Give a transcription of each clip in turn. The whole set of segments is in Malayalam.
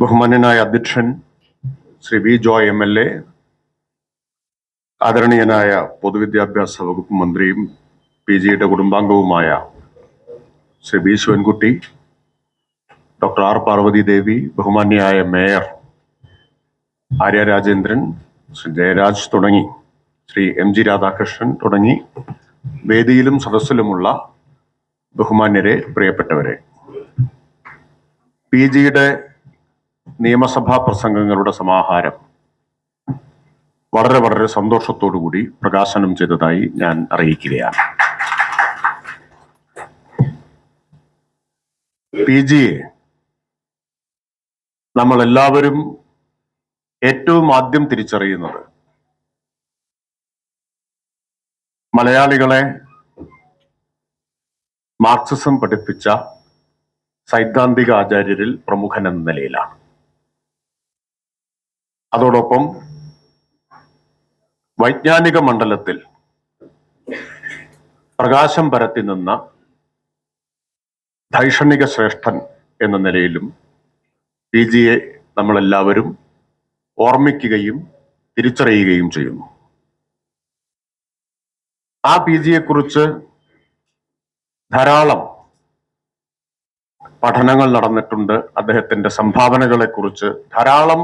ബഹുമാന്യനായ അധ്യക്ഷൻ Shri V Joy M L A ആദരണീയനായ പൊതുവിദ്യാഭ്യാസ വകുപ്പ് മന്ത്രിയും പി ജിയുടെ കുടുംബാംഗവുമായ Shri B Sivankutty doctor R Parvathy Devi ബഹുമാന്യയായ mayor Arya Rajendran Shri Jayaraj തുടങ്ങി ശ്രീ എം ജി രാധാകൃഷ്ണൻ തുടങ്ങി വേദിയിലും സദസ്സിലുമുള്ള ബഹുമാന്യരെ പ്രിയപ്പെട്ടവരെ. പി ജിയുടെ നിയമസഭാ പ്രസംഗങ്ങളുടെ സമാഹാരം വളരെ വളരെ സന്തോഷത്തോടു കൂടി പ്രകാശനം ചെയ്തതായി ഞാൻ അറിയിക്കുകയാണ്. പി ജിയെ നമ്മൾ എല്ലാവരും ഏറ്റവും ആദ്യം തിരിച്ചറിയുന്നത് മലയാളികളെ മാർക്സിസം പഠിപ്പിച്ച സൈദ്ധാന്തിക ആചാര്യരിൽ പ്രമുഖൻ എന്ന നിലയിലാണ്. അതോടൊപ്പം വൈജ്ഞാനിക മണ്ഡലത്തിൽ പ്രകാശം പരത്തി നിന്ന ധൈഷണിക ശ്രേഷ്ഠൻ എന്ന നിലയിലും പി ജിയെ നമ്മളെല്ലാവരും ഓർമ്മിക്കുകയും തിരിച്ചറിയുകയും ചെയ്യുന്നു. ആ പി ജിയെക്കുറിച്ച് ധാരാളം പഠനങ്ങൾ നടന്നിട്ടുണ്ട്. അദ്ദേഹത്തിന്റെ സംഭാവനകളെ കുറിച്ച് ധാരാളം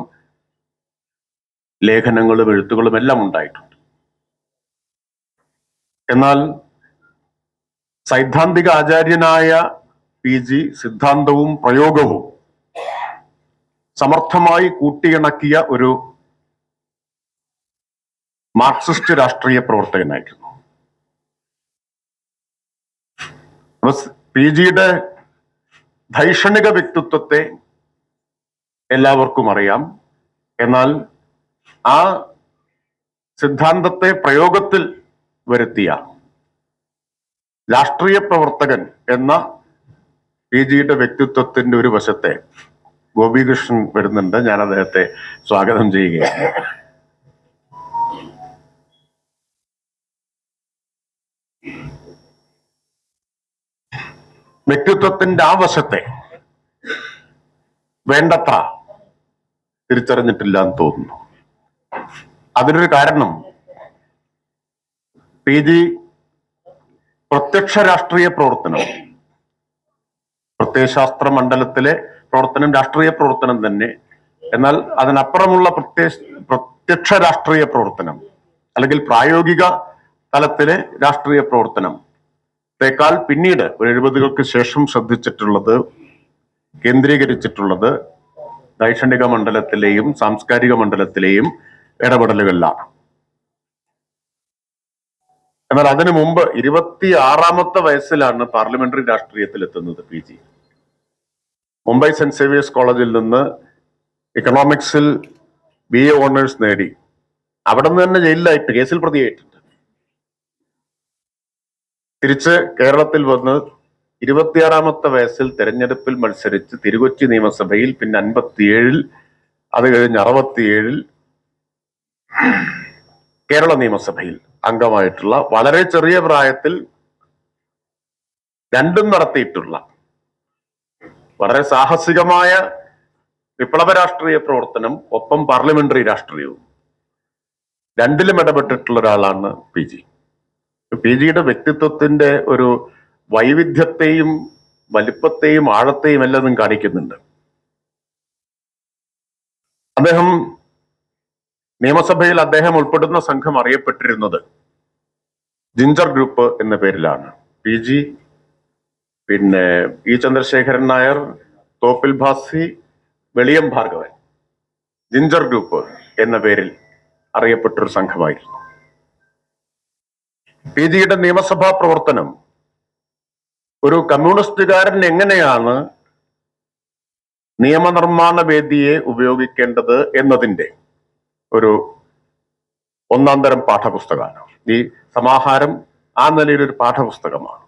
ലേഖനങ്ങളും എഴുത്തുകളും എല്ലാം ഉണ്ടായിട്ടുണ്ട്. എന്നാൽ സൈദ്ധാന്തിക ആചാര്യനായ പി ജി സിദ്ധാന്തവും പ്രയോഗവും സമർത്ഥമായി കൂട്ടിയിണക്കിയ ഒരു മാർക്സിസ്റ്റ് രാഷ്ട്രീയ പ്രവർത്തകനായിരുന്നു. പി ജിയുടെ ധൈഷണിക വ്യക്തിത്വത്തെ എല്ലാവർക്കും അറിയാം. എന്നാൽ ആ സിദ്ധാന്തത്തെ പ്രയോഗത്തിൽ വരുത്തിയ രാഷ്ട്രീയ പ്രവർത്തകൻ എന്ന പി ജിയുടെ വ്യക്തിത്വത്തിന്റെ ഒരു വശത്തെ ഗോപികൃഷ്ണൻ വരുന്നുണ്ട്. ഞാൻ അദ്ദേഹത്തെ സ്വാഗതം ചെയ്യുകയാണ്. വ്യക്തിത്വത്തിന്റെ ആ വശത്തെ വേണ്ടത്ര തിരിച്ചറിഞ്ഞിട്ടില്ല എന്ന് തോന്നുന്നു. അതിനൊരു കാരണം പി ജി പ്രത്യക്ഷ രാഷ്ട്രീയ പ്രവർത്തനം പ്രത്യയശാസ്ത്ര മണ്ഡലത്തിലെ പ്രവർത്തനം രാഷ്ട്രീയ പ്രവർത്തനം തന്നെ. എന്നാൽ അതിനപ്പുറമുള്ള പ്രത്യയ പ്രത്യക്ഷ രാഷ്ട്രീയ പ്രവർത്തനം അല്ലെങ്കിൽ പ്രായോഗിക തലത്തിലെ രാഷ്ട്രീയ പ്രവർത്തനം ത്തേക്കാൾ പിന്നീട് ഒരു എഴുപതുകൾക്ക് ശേഷം ശ്രദ്ധിച്ചിട്ടുള്ളത് കേന്ദ്രീകരിച്ചിട്ടുള്ളത് ദൈക്ഷണിക മണ്ഡലത്തിലെയും സാംസ്കാരിക മണ്ഡലത്തിലെയും ഇടപെടലുകളിലാണ്. എന്നാൽ അതിനു മുമ്പ് ഇരുപത്തി ആറാമത്തെ വയസ്സിലാണ് പാർലമെന്ററി രാഷ്ട്രീയത്തിൽ എത്തുന്നത് P G. Mumbai saint Xavier's കോളേജിൽ നിന്ന് ഇക്കണോമിക്സിൽ ബി എ ഓണേഴ്സ് നേടി. അവിടെ നിന്ന് തന്നെ ജയിലിലായിട്ട് കേസിൽ പ്രതിയായിട്ടുണ്ട് തിരിച്ച് കേരളത്തിൽ വന്ന് ഇരുപത്തിയാറാമത്തെ വയസ്സിൽ തെരഞ്ഞെടുപ്പിൽ മത്സരിച്ച് തിരുകൊച്ചി നിയമസഭയിൽ പിന്നെ അൻപത്തിയേഴിൽ അത് കഴിഞ്ഞ് അറുപത്തിയേഴിൽ കേരള നിയമസഭയിൽ അംഗമായിട്ടുള്ള വളരെ ചെറിയ പ്രായത്തിൽ രണ്ടും നടത്തിയിട്ടുള്ള വളരെ സാഹസികമായ വിപ്ലവ രാഷ്ട്രീയ പ്രവർത്തനം ഒപ്പം പാർലമെന്ററി രാഷ്ട്രീയവും. രണ്ടിലും ഇടപെട്ടിട്ടുള്ള ഒരാളാണ് പി ജി. പി ജിയുടെ വ്യക്തിത്വത്തിന്റെ ഒരു വൈവിധ്യത്തെയും വലിപ്പത്തെയും ആഴത്തെയും എല്ലാം കാണിക്കുന്നുണ്ട്. അദ്ദേഹം നിയമസഭയിൽ അദ്ദേഹം ഉൾപ്പെടുന്ന സംഘം അറിയപ്പെട്ടിരുന്നത് ജിഞ്ചർ ഗ്രൂപ്പ് എന്ന പേരിലാണ്. പി ജി പിന്നെ E Chandrasekharan Nair Thoppil Bhasi Veliyam Bhargavan. Ginger group എന്ന പേരിൽ അറിയപ്പെട്ടൊരു സംഘമായിരുന്നു. പി ജിയുടെ നിയമസഭാ പ്രവർത്തനം ഒരു കമ്മ്യൂണിസ്റ്റുകാരൻ എങ്ങനെയാണ് നിയമനിർമ്മാണ വേദിയെ ഉപയോഗിക്കേണ്ടത് എന്നതിന്റെ ഒരു ഒന്നാം തരം പാഠപുസ്തകമാണ്. ഈ സമാഹാരം ആ നിലയിൽ ഒരു പാഠപുസ്തകമാണ്.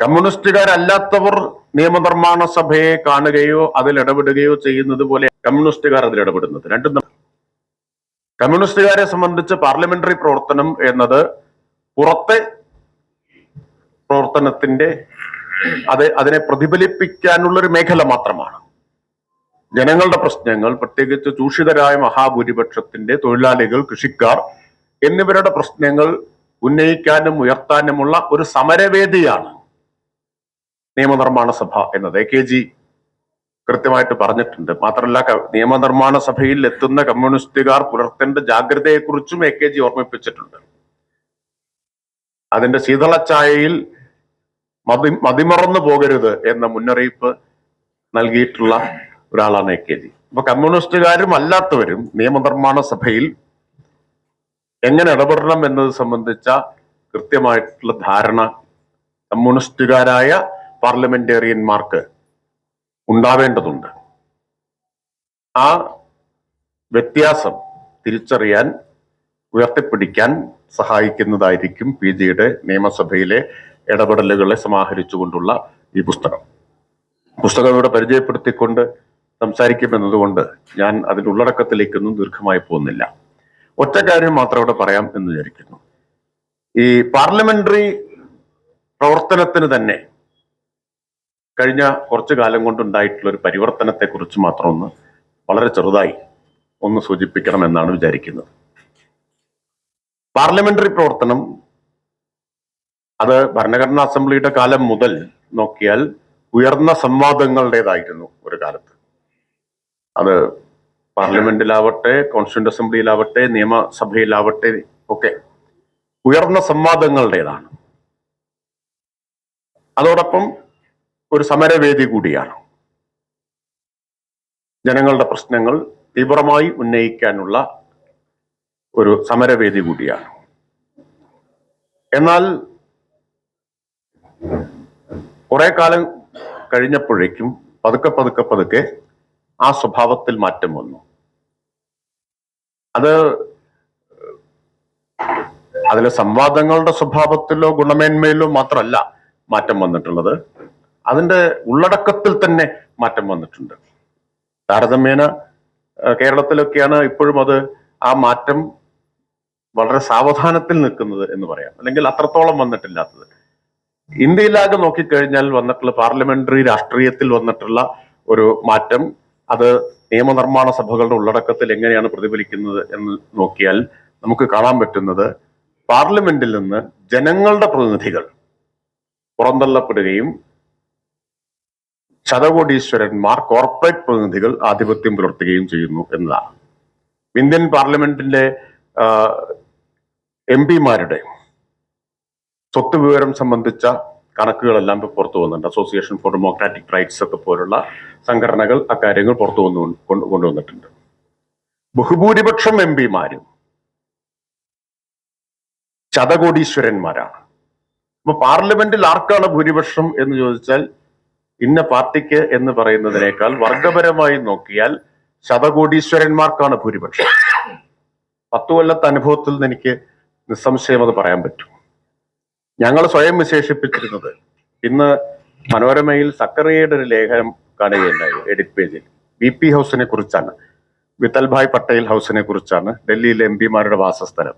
കമ്മ്യൂണിസ്റ്റുകാരല്ലാത്തവർ നിയമനിർമ്മാണ സഭയെ കാണുകയോ അതിൽ ഇടപെടുകയോ ചെയ്യുന്നത് പോലെ കമ്മ്യൂണിസ്റ്റുകാർ അതിൽ ഇടപെടുന്നത്. രണ്ടും കമ്മ്യൂണിസ്റ്റുകാരെ സംബന്ധിച്ച് പാർലമെന്ററി പ്രവർത്തനം എന്നത് പുറത്തെ പ്രവർത്തനത്തിന്റെ അത് അതിനെ പ്രതിഫലിപ്പിക്കാനുള്ള ഒരു മേഖല മാത്രമാണ്. ജനങ്ങളുടെ പ്രശ്നങ്ങൾ പ്രത്യേകിച്ച് ചൂഷിതരായ മഹാഭൂരിപക്ഷത്തിന്റെ തൊഴിലാളികൾ കൃഷിക്കാർ എന്നിവരുടെ പ്രശ്നങ്ങൾ ഉന്നയിക്കാനും ഉയർത്താനുമുള്ള ഒരു സമരവേദിയാണ് നിയമനിർമ്മാണ സഭ എന്നത്. എ കെ ജി കൃത്യമായിട്ട് പറഞ്ഞിട്ടുണ്ട്. മാത്രമല്ല നിയമനിർമ്മാണ സഭയിൽ എത്തുന്ന കമ്മ്യൂണിസ്റ്റുകാർ പുലർത്തേണ്ട ജാഗ്രതയെക്കുറിച്ചും എ കെ ജി ഓർമ്മിപ്പിച്ചിട്ടുണ്ട്. അതിന്റെ ശീതളച്ചായയിൽ മതി മതിമറന്നു പോകരുത് എന്ന മുന്നറിയിപ്പ് നൽകിയിട്ടുള്ള ഒരാളാണ് എ കെ ജി. അപ്പൊ കമ്മ്യൂണിസ്റ്റുകാരും അല്ലാത്തവരും നിയമനിർമ്മാണ സഭയിൽ എങ്ങനെ ഇടപെടണം എന്നത് സംബന്ധിച്ച കൃത്യമായിട്ടുള്ള ധാരണ കമ്മ്യൂണിസ്റ്റുകാരായ പാർലമെന്റേറിയന്മാർക്ക് ഉണ്ടാവേണ്ടതുണ്ട്. ആ വ്യത്യാസം തിരിച്ചറിയാൻ ഉയർത്തിപ്പിടിക്കാൻ സഹായിക്കുന്നതായിരിക്കും പി ജിയുടെ നിയമസഭയിലെ ഇടപെടലുകളെ സമാഹരിച്ചുകൊണ്ടുള്ള ഈ പുസ്തകം. പുസ്തകം ഇവിടെ പരിചയപ്പെടുത്തിക്കൊണ്ട് സംസാരിക്കുമെന്നതുകൊണ്ട് ഞാൻ അതിന്റെ ഉള്ളടക്കത്തിലേക്കൊന്നും ദീർഘമായി പോകുന്നില്ല. ഒറ്റ കാര്യം മാത്രം ഇവിടെ പറയാം എന്ന് വിചാരിക്കുന്നു. ഈ പാർലമെന്ററി പ്രവർത്തനത്തിന് തന്നെ കഴിഞ്ഞ കുറച്ചു കാലം കൊണ്ടുണ്ടായിട്ടുള്ള ഒരു പരിവർത്തനത്തെ കുറിച്ച് മാത്രം ഒന്ന് വളരെ ചെറുതായി ഒന്ന് സൂചിപ്പിക്കണം എന്നാണ് വിചാരിക്കുന്നത്. പാർലമെന്ററി പ്രവർത്തനം അത് ഭരണഘടനാ അസംബ്ലിയുടെ കാലം മുതൽ നോക്കിയാൽ ഉയർന്ന സംവാദങ്ങളുടേതായിരുന്നു ഒരു കാലത്ത്. അത് പാർലമെന്റിലാവട്ടെ കോൺസ്റ്റിറ്റ്യൂന്റ് അസംബ്ലിയിലാവട്ടെ നിയമസഭയിലാവട്ടെ ഒക്കെ ഉയർന്ന സംവാദങ്ങളുടേതാണ്. അതോടൊപ്പം ഒരു സമരവേദി കൂടിയാണ്. ജനങ്ങളുടെ പ്രശ്നങ്ങൾ തീവ്രമായി ഉന്നയിക്കാനുള്ള ഒരു സമരവേദി കൂടിയാണ്. എന്നാൽ കുറെ കാലം കഴിഞ്ഞപ്പോഴേക്കും പതുക്കെ പതുക്കെ പതുക്കെ ആ സ്വഭാവത്തിൽ മാറ്റം വന്നു. അത് അതിലെ സംവാദങ്ങളുടെ സ്വഭാവത്തിലോ ഗുണമേന്മയിലോ മാത്രമല്ല മാറ്റം വന്നിട്ടുള്ളത്. അതിന്റെ ഉള്ളടക്കത്തിൽ തന്നെ മാറ്റം വന്നിട്ടുണ്ട്. താരതമ്യേന കേരളത്തിലൊക്കെയാണ് ഇപ്പോഴും അത് ആ മാറ്റം വളരെ സാവധാനത്തിൽ നിൽക്കുന്നത് എന്ന് പറയാം. അല്ലെങ്കിൽ അത്രത്തോളം വന്നിട്ടില്ലാത്തത്. ഇന്ത്യയിലാകെ നോക്കിക്കഴിഞ്ഞാൽ വന്നിട്ടുള്ള പാർലമെന്ററി രാഷ്ട്രീയത്തിൽ വന്നിട്ടുള്ള ഒരു മാറ്റം അത് നിയമനിർമ്മാണ സഭകളുടെ ഉള്ളടക്കത്തിൽ എങ്ങനെയാണ് പ്രതിഫലിക്കുന്നത് എന്ന് നോക്കിയാൽ നമുക്ക് കാണാൻ പറ്റുന്നത് പാർലമെന്റിൽ നിന്ന് ജനങ്ങളുടെ പ്രതിനിധികൾ പുറന്തള്ളപ്പെടുകയും ശതകോടീശ്വരന്മാർ കോർപ്പറേറ്റ് പ്രതിനിധികൾ ആധിപത്യം പുലർത്തുകയും ചെയ്യുന്നു എന്നതാണ്. ഇന്ത്യൻ പാർലമെന്റിന്റെ എം പിമാരുടെ സ്വത്ത് വിവരം സംബന്ധിച്ച കണക്കുകളെല്ലാം ഇപ്പോൾ പുറത്തു വന്നിട്ടുണ്ട്. അസോസിയേഷൻ ഫോർ ഡെമോക്രാറ്റിക് റൈറ്റ്സ് ഒക്കെ പോലുള്ള സംഘടനകൾ അക്കാര്യങ്ങൾ പുറത്തു വന്നു കൊണ്ട് കൊണ്ടുവന്നിട്ടുണ്ട്. ബഹുഭൂരിപക്ഷം എം പിമാരും ശതകോടീശ്വരന്മാരാണ് അപ്പൊ പാർലമെന്റിൽ ആർക്കാണ് ഭൂരിപക്ഷം എന്ന് ചോദിച്ചാൽ ഇന്ന പാർട്ടിക്ക് എന്ന് പറയുന്നതിനേക്കാൾ വർഗപരമായി നോക്കിയാൽ ശതകോടീശ്വരന്മാർക്കാണ് ഭൂരിപക്ഷം. പത്തു കൊല്ലത്തെ അനുഭവത്തിൽ നിന്ന് എനിക്ക് നിസ്സംശയം അത് പറയാൻ പറ്റും. ഞങ്ങൾ സ്വയം വിശേഷിപ്പിച്ചിരുന്നത് ഇന്ന് മനോരമയിൽ സക്കറിയയുടെ ഒരു ലേഖനം കാണുകയുണ്ടായി എഡിറ്റ് പേജിൽ. ബി പി ഹൗസിനെ കുറിച്ചാണ്. വിത്തൽഭായ് പട്ടേൽ ഹൗസിനെ കുറിച്ചാണ്. ഡൽഹിയിലെ എം പിമാരുടെ വാസസ്ഥലം.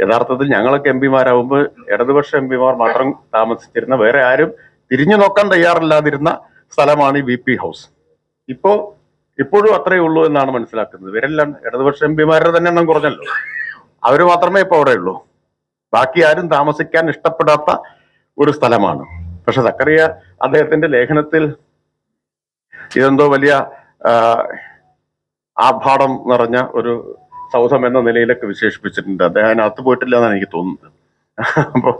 യഥാർത്ഥത്തിൽ ഞങ്ങളൊക്കെ എം പിമാരാകുമ്പോൾ ഇടതുപക്ഷ എം പിമാർ മാത്രം താമസിച്ചിരുന്ന വേറെ ആരും തിരിഞ്ഞു നോക്കാൻ തയ്യാറല്ലാതിരുന്ന സ്ഥലമാണ് ഈ വി പി ഹൗസ്. ഇപ്പോ ഇപ്പോഴും അത്രയേ ഉള്ളൂ എന്നാണ് മനസ്സിലാക്കുന്നത്. ഇവരെല്ലാം ഇടതുപക്ഷ എം പിമാരുടെ തന്നെ എണ്ണം കുറഞ്ഞല്ലോ. അവർ മാത്രമേ ഇപ്പൊ അവിടെ ഉള്ളൂ. ബാക്കി ആരും താമസിക്കാൻ ഇഷ്ടപ്പെടാത്ത ഒരു സ്ഥലമാണ്. പക്ഷെ സക്കറിയ അദ്ദേഹത്തിന്റെ ലേഖനത്തിൽ ഇതെന്തോ വലിയ ആഭാടം നിറഞ്ഞ ഒരു സൗധം എന്ന നിലയിലൊക്കെ വിശേഷിപ്പിച്ചിട്ടുണ്ട്. അദ്ദേഹം അതിനകത്ത് പോയിട്ടില്ല എന്നാണ് എനിക്ക് തോന്നുന്നത്. അപ്പൊ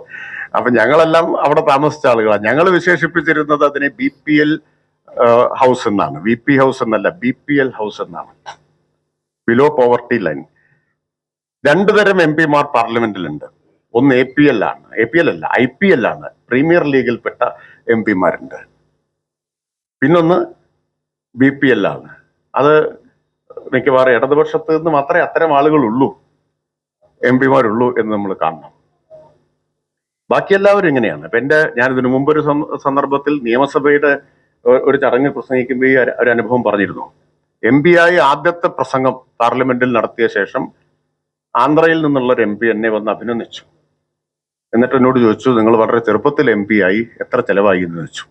അപ്പൊ ഞങ്ങളെല്ലാം അവിടെ താമസിച്ച ആളുകളാണ് ഞങ്ങൾ വിശേഷിപ്പിച്ചിരുന്നത് അതിനെ ബി പി എൽ ഹൗസ് എന്നാണ്. വി പി ഹൗസ് എന്നല്ല ബി പി എൽ ഹൗസ് എന്നാണ്. ബിലോ പോവർട്ടി ലൈൻ രണ്ടു തരം എം പിമാർ പാർലമെന്റിലുണ്ട്. ഒന്ന് എ പി എൽ ആണ്. എ പി എൽ അല്ല ഐ പി എൽ ആണ്. പ്രീമിയർ ലീഗിൽപ്പെട്ട എം പിമാരുണ്ട്. പിന്നൊന്ന് ബി പി എൽ ആണ്. അത് മിക്കവാറും ഇടതുപക്ഷത്ത് നിന്ന് മാത്രമേ അത്തരം ആളുകളുള്ളൂ എം പിമാരുള്ളൂ എന്ന് നമ്മൾ കാണണം. ബാക്കി എല്ലാവരും ഇങ്ങനെയാണ്. അപ്പൊ എന്റെ ഞാൻ ഇതിനു മുമ്പ് ഒരു സന്ദർഭത്തിൽ നിയമസഭയുടെ ഒരു ചടങ്ങിൽ പ്രസംഗിക്കുമ്പോൾ ഒരു അനുഭവം പറഞ്ഞിരുന്നു. എം പി ആയി ആദ്യത്തെ പ്രസംഗം പാർലമെന്റിൽ നടത്തിയ ശേഷം ആന്ധ്രയിൽ നിന്നുള്ള ഒരു എം പി എന്നെ വന്ന് അഭിനന്ദിച്ചു. എന്നിട്ട് എന്നോട് ചോദിച്ചു നിങ്ങൾ വളരെ ചെറുപ്പത്തിൽ എം പി ആയി എത്ര ചെലവായി? എന്ന് ചോദിച്ചു.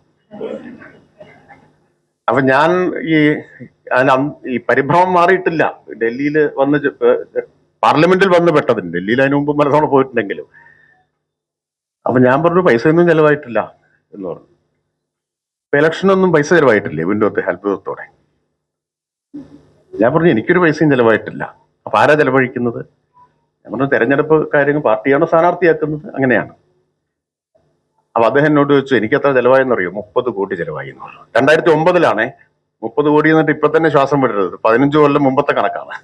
അപ്പൊ ഞാൻ ഈ ഈ പരിഭ്രമം മാറിയിട്ടില്ല. ഡൽഹിയിൽ വന്ന് പാർലമെന്റിൽ വന്ന് പെട്ടതിന് ഡൽഹിയിൽ അതിന് മുമ്പ് പലതവണ പോയിട്ടുണ്ടെങ്കിലും. അപ്പൊ ഞാൻ പറഞ്ഞു പൈസ ഒന്നും ചെലവായിട്ടില്ല എന്ന് പറഞ്ഞു. ഇപ്പൊ ഇലക്ഷനൊന്നും പൈസ ചെലവായിട്ടില്ലേ? വിൻഡോത്തെ അത്ഭുതത്തോടെ ഞാൻ പറഞ്ഞു എനിക്കൊരു പൈസയും ചെലവായിട്ടില്ല. അപ്പൊ ആരാ ചെലവഴിക്കുന്നത്? ഞാൻ പറഞ്ഞു തെരഞ്ഞെടുപ്പ് കാര്യങ്ങൾ പാർട്ടിയാണ് സ്ഥാനാർത്ഥിയാക്കുന്നത്? അങ്ങനെയാണ്. അപ്പൊ അദ്ദേഹം എന്നോട് ചോദിച്ചു എനിക്ക് എത്ര ചെലവായെന്ന് അറിയോ മുപ്പത് കോടി ചെലവായി എന്ന് പറഞ്ഞു. രണ്ടായിരത്തി ഒമ്പതിലാണേ മുപ്പത് കോടി എന്നിട്ട് ഇപ്പൊ തന്നെ ശ്വാസം വിടരുത്. പതിനഞ്ച് കൊല്ലം മുമ്പത്തെ കണക്കാണ്.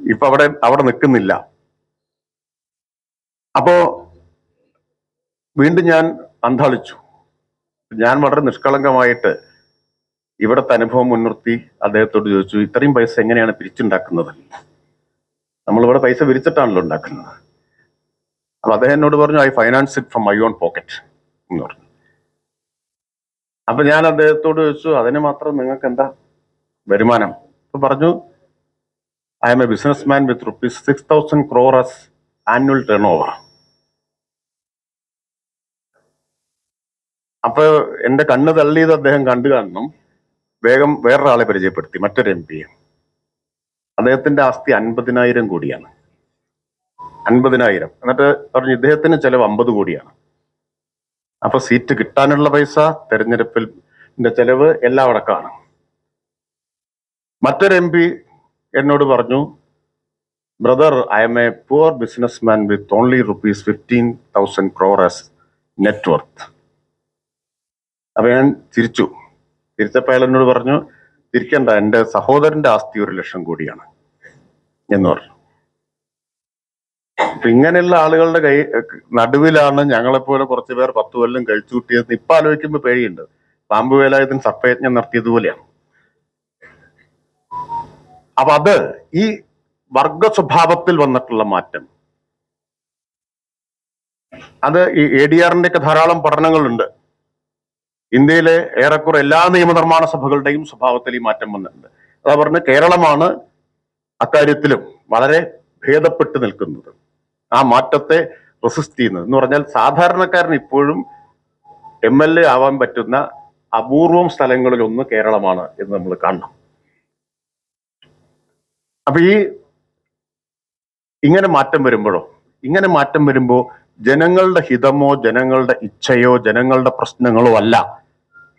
ഇപ്പൊ അവിടെ അവിടെ നിൽക്കുന്നില്ല അപ്പോ വീണ്ടും ഞാൻ അന്താളിച്ചു. ഞാൻ വളരെ നിഷ്കളങ്കമായിട്ട് ഇവിടുത്തെ അനുഭവം മുൻനിർത്തി അദ്ദേഹത്തോട് ചോദിച്ചു ഇത്രയും പൈസ എങ്ങനെയാണ് പിരിച്ചുണ്ടാക്കുന്നത്? നമ്മളിവിടെ പൈസ വിരിച്ചിട്ടാണല്ലോ ഉണ്ടാക്കുന്നത്. അപ്പൊ അദ്ദേഹം എന്നോട് പറഞ്ഞു I finance it from my own pocket എന്ന് പറഞ്ഞു. അപ്പൊ ഞാൻ അദ്ദേഹത്തോട് ചോദിച്ചു അതിന് മാത്രം നിങ്ങൾക്ക് എന്താ വരുമാനം? അപ്പൊ പറഞ്ഞു I'm a business man with rupees six thousand crores annual turn over അപ്പൊ എന്റെ കണ്ണ് തള്ളിയത് അദ്ദേഹം കണ്ടു കാണണം വേഗം വേറൊരാളെ പരിചയപ്പെടുത്തി മറ്റൊരു എം പിയെ അദ്ദേഹത്തിന്റെ ആസ്തി അൻപതിനായിരം കോടിയാണ്. അൻപതിനായിരം. എന്നിട്ട് പറഞ്ഞു ഇദ്ദേഹത്തിന് ചെലവ് അമ്പത് കോടിയാണ്. അപ്പൊ സീറ്റ് കിട്ടാനുള്ള പൈസ തെരഞ്ഞെടുപ്പിൽ ചെലവ് എല്ലാം അടക്കമാണ് മറ്റൊരു എം പി എന്നോട് പറഞ്ഞു brother I'm a poor business man with only rupees fifteen thousand crores net worth അപ്പൊ ഞാൻ തിരിച്ചു. തിരിച്ചപ്പോ അയാൾ എന്നോട് പറഞ്ഞു തിരിക്കണ്ട എന്റെ സഹോദരന്റെ ആസ്തി ഒരു ലക്ഷം കോടിയാണ് എന്ന് പറഞ്ഞു. അപ്പൊ ഇങ്ങനെയുള്ള ആളുകളുടെ കൈ നടുവിലാണ് ഞങ്ങളെപ്പോലെ കുറച്ചു പേർ പത്ത് കൊല്ലം കഴിച്ചു കൂട്ടിയത് ഇപ്പൊ ആലോചിക്കുമ്പോ പേടിയുണ്ട്. പാമ്പ് വേലായുധൻ സർപ്പയജ്ഞം നടത്തിയതുപോലെയാണ് അപ്പൊ അത് ഈ വർഗ സ്വഭാവത്തിൽ വന്നിട്ടുള്ള മാറ്റം. അത് ഈ എ ഡി ആറിന്റെ ഒക്കെ ധാരാളം പഠനങ്ങളുണ്ട്. ഇന്ത്യയിലെ ഏറെക്കുറെ എല്ലാ നിയമനിർമ്മാണ സഭകളുടെയും സ്വഭാവത്തിൽ ഈ മാറ്റം വന്നിട്ടുണ്ട്. അതാ പറഞ്ഞ കേരളമാണ് അക്കാര്യത്തിലും വളരെ ഭേദപ്പെട്ട് നിൽക്കുന്നത്. ആ മാറ്റത്തെ റെസിസ്റ്റ് ചെയ്യുന്നത്. എന്ന് പറഞ്ഞാൽ സാധാരണക്കാരൻ ഇപ്പോഴും എം എൽ എ ആവാൻ പറ്റുന്ന അപൂർവം സ്ഥലങ്ങളിലൊന്ന് കേരളമാണ് എന്ന് നമ്മൾ കാണണം. അപ്പൊ ഈ ഇങ്ങനെ മാറ്റം വരുമ്പോഴോ ഇങ്ങനെ മാറ്റം വരുമ്പോ ജനങ്ങളുടെ ഹിതമോ ജനങ്ങളുടെ ഇച്ഛയോ ജനങ്ങളുടെ പ്രശ്നങ്ങളോ അല്ല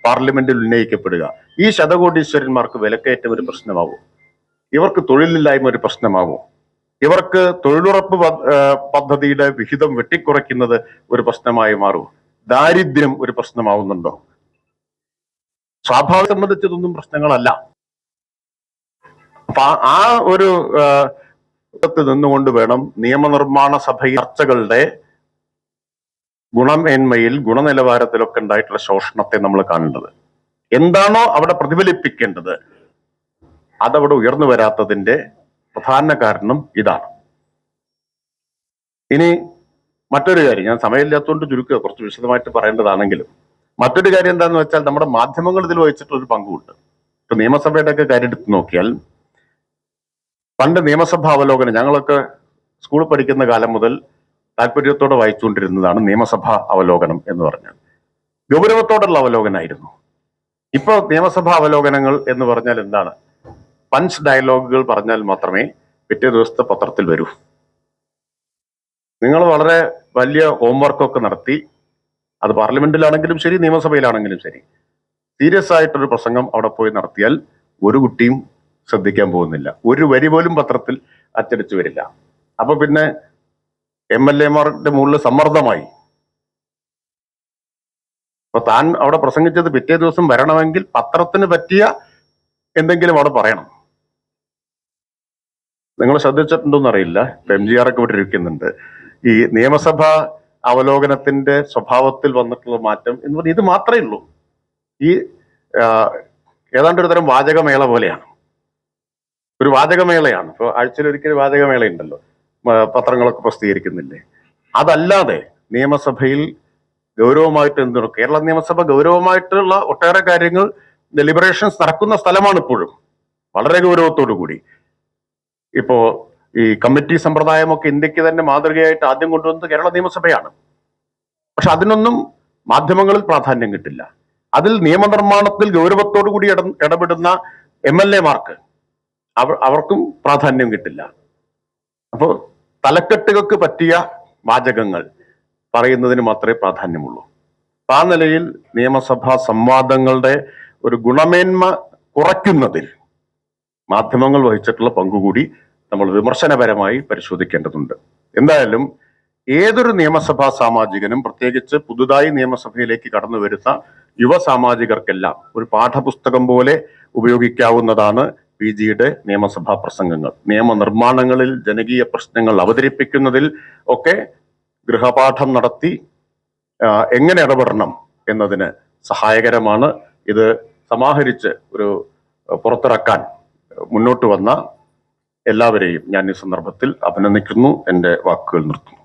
പാർലമെന്റിൽ ഉന്നയിക്കപ്പെടുക. ഈ ശതകോടീശ്വരന്മാർക്ക് വിലക്കയറ്റം ഒരു പ്രശ്നമാവും? ഇവർക്ക് തൊഴിലില്ലായ്മ ഒരു പ്രശ്നമാവും? ഇവർക്ക് തൊഴിലുറപ്പ് പദ്ധതിയുടെ വിഹിതം വെട്ടിക്കുറയ്ക്കുന്നത് ഒരു പ്രശ്നമായി മാറും ദാരിദ്ര്യം ഒരു പ്രശ്നമാവുന്നുണ്ടോ? സ്വാഭാവിക സംബന്ധിച്ചതൊന്നും പ്രശ്നങ്ങളല്ല. അപ്പൊ ആ- ഒരു നിന്നുകൊണ്ട് വേണം നിയമനിർമ്മാണ സഭ ചർച്ചകളുടെ ഗുണമേന്മയിൽ ഗുണനിലവാരത്തിലൊക്കെ ഉണ്ടായിട്ടുള്ള ശോഷണത്തെ നമ്മൾ കാണേണ്ടത്. എന്താണോ അവിടെ പ്രതിഫലിപ്പിക്കേണ്ടത് അതവിടെ ഉയർന്നു വരാത്തതിന്റെ പ്രധാന കാരണം ഇതാണ്. ഇനി മറ്റൊരു കാര്യം ഞാൻ സമയമില്ലാത്തതുകൊണ്ട് ചുരുക്കുക കുറച്ച് വിശദമായിട്ട് പറയേണ്ടതാണെങ്കിലും. മറ്റൊരു കാര്യം എന്താന്ന് വെച്ചാൽ നമ്മുടെ മാധ്യമങ്ങൾ ഇതിൽ വഹിച്ചിട്ടുള്ള ഒരു പങ്കുണ്ട്. ഇപ്പൊ നിയമസഭയുടെ ഒക്കെ കാര്യം എടുത്ത് നോക്കിയാൽ പണ്ട് നിയമസഭാ അവലോകനം ഞങ്ങളൊക്കെ സ്കൂളിൽ പഠിക്കുന്ന കാലം മുതൽ താല്പര്യത്തോടെ വായിച്ചുകൊണ്ടിരുന്നതാണ് നിയമസഭാ അവലോകനം എന്ന് പറഞ്ഞാൽ. ഗൗരവത്തോടുള്ള അവലോകനമായിരുന്നു ഇപ്പൊ നിയമസഭാ അവലോകനങ്ങൾ എന്ന് പറഞ്ഞാൽ എന്താണ്? പഞ്ച് ഡയലോഗുകൾ പറഞ്ഞാൽ മാത്രമേ പിറ്റേ ദിവസത്തെ പത്രത്തിൽ വരൂ. നിങ്ങൾ വളരെ വലിയ ഹോംവർക്കൊക്കെ നടത്തി അത് പാർലമെന്റിലാണെങ്കിലും ശരി നിയമസഭയിലാണെങ്കിലും ശരി. സീരിയസ് ആയിട്ടൊരു പ്രസംഗം അവിടെ പോയി നടത്തിയാൽ ഒരു കുട്ടിയും ശ്രദ്ധിക്കാൻ പോകുന്നില്ല. ഒരു വരി പോലും പത്രത്തിൽ അച്ചടിച്ചു വരില്ല. അപ്പൊ പിന്നെ എം എൽ എമാരുടെ മുകളിൽ സമ്മർദ്ദമായി. അപ്പൊ താൻ അവിടെ പ്രസംഗിച്ചത് പിറ്റേ ദിവസം വരണമെങ്കിൽ പത്രത്തിന് പറ്റിയ എന്തെങ്കിലും അവിടെ പറയണം. നിങ്ങൾ ശ്രദ്ധിച്ചിട്ടുണ്ടോന്ന് അറിയില്ല. എം ജി ആർ ഒക്കെ ഇവിടെ ഇരിക്കുന്നുണ്ട്. ഈ നിയമസഭ അവലോകനത്തിന്റെ സ്വഭാവത്തിൽ വന്നിട്ടുള്ള മാറ്റം എന്ന് പറഞ്ഞാൽ ഇത് മാത്രമേ ഉള്ളൂ. ഈ ഏതാണ്ട് ഒരു തരം വാചകമേള പോലെയാണ്. ഒരു വാചകമേളയാണ്. ഇപ്പൊ ആഴ്ചയിൽ ഒരിക്കൽ വാചകമേള ഉണ്ടല്ലോ പത്രങ്ങളൊക്കെ പ്രസിദ്ധീകരിക്കുന്നില്ലേ? അതല്ലാതെ നിയമസഭയിൽ ഗൗരവമായിട്ട് എന്താണ് കേരള നിയമസഭ ഗൗരവമായിട്ടുള്ള ഒട്ടേറെ കാര്യങ്ങൾ ഡെലിബറേഷൻസ് നടക്കുന്ന സ്ഥലമാണ് ഇപ്പോഴും വളരെ ഗൗരവത്തോടു കൂടി. ഇപ്പോ ഈ കമ്മിറ്റി സമ്പ്രദായമൊക്കെ ഇന്ത്യയ്ക്ക് തന്നെ മാതൃകയായിട്ട് ആദ്യം കൊണ്ടുവന്നത് കേരള നിയമസഭയാണ്. പക്ഷെ അതിനൊന്നും മാധ്യമങ്ങളിൽ പ്രാധാന്യം കിട്ടില്ല. അതിൽ നിയമനിർമ്മാണത്തിൽ ഗൗരവത്തോടു കൂടി ഇട ഇടപെടുന്ന എം എൽ എമാർക്ക് അവർ അവർക്കും പ്രാധാന്യം കിട്ടില്ല. അപ്പോൾ തലക്കെട്ടുകൾക്ക് പറ്റിയ വാചകങ്ങൾ പറയുന്നതിന് മാത്രമേ പ്രാധാന്യമുള്ളൂ. ആ നിലയിൽ നിയമസഭാ സംവാദങ്ങളുടെ ഒരു ഗുണമേന്മ കുറയ്ക്കുന്നതിൽ മാധ്യമങ്ങൾ വഹിച്ചിട്ടുള്ള പങ്കുകൂടി നമ്മൾ വിമർശനപരമായി പരിശോധിക്കേണ്ടതുണ്ട്. എന്തായാലും ഏതൊരു നിയമസഭാ സാമാജികനും പ്രത്യേകിച്ച് പുതുതായി നിയമസഭയിലേക്ക് കടന്നു വരുന്ന യുവ സാമാജികർക്കെല്ലാം ഒരു പാഠപുസ്തകം പോലെ ഉപയോഗിക്കാവുന്നതാണ് പി ജിയുടെ നിയമസഭാ പ്രസംഗങ്ങൾ. നിയമനിർമ്മാണങ്ങളിൽ ജനകീയ പ്രശ്നങ്ങൾ അവതരിപ്പിക്കുന്നതിൽ ഒക്കെ ഗൃഹപാഠം നടത്തി എങ്ങനെ ഇടപെടണം എന്നതിന് സഹായകരമാണ്. ഇത് സമാഹരിച്ച് ഒരു പുറത്തിറക്കാൻ മുന്നോട്ട് വന്ന എല്ലാവരെയും ഞാൻ ഈ സന്ദർഭത്തിൽ അഭിനന്ദിക്കുന്നു. എന്റെ വാക്കുകൾ നിർത്തുന്നു.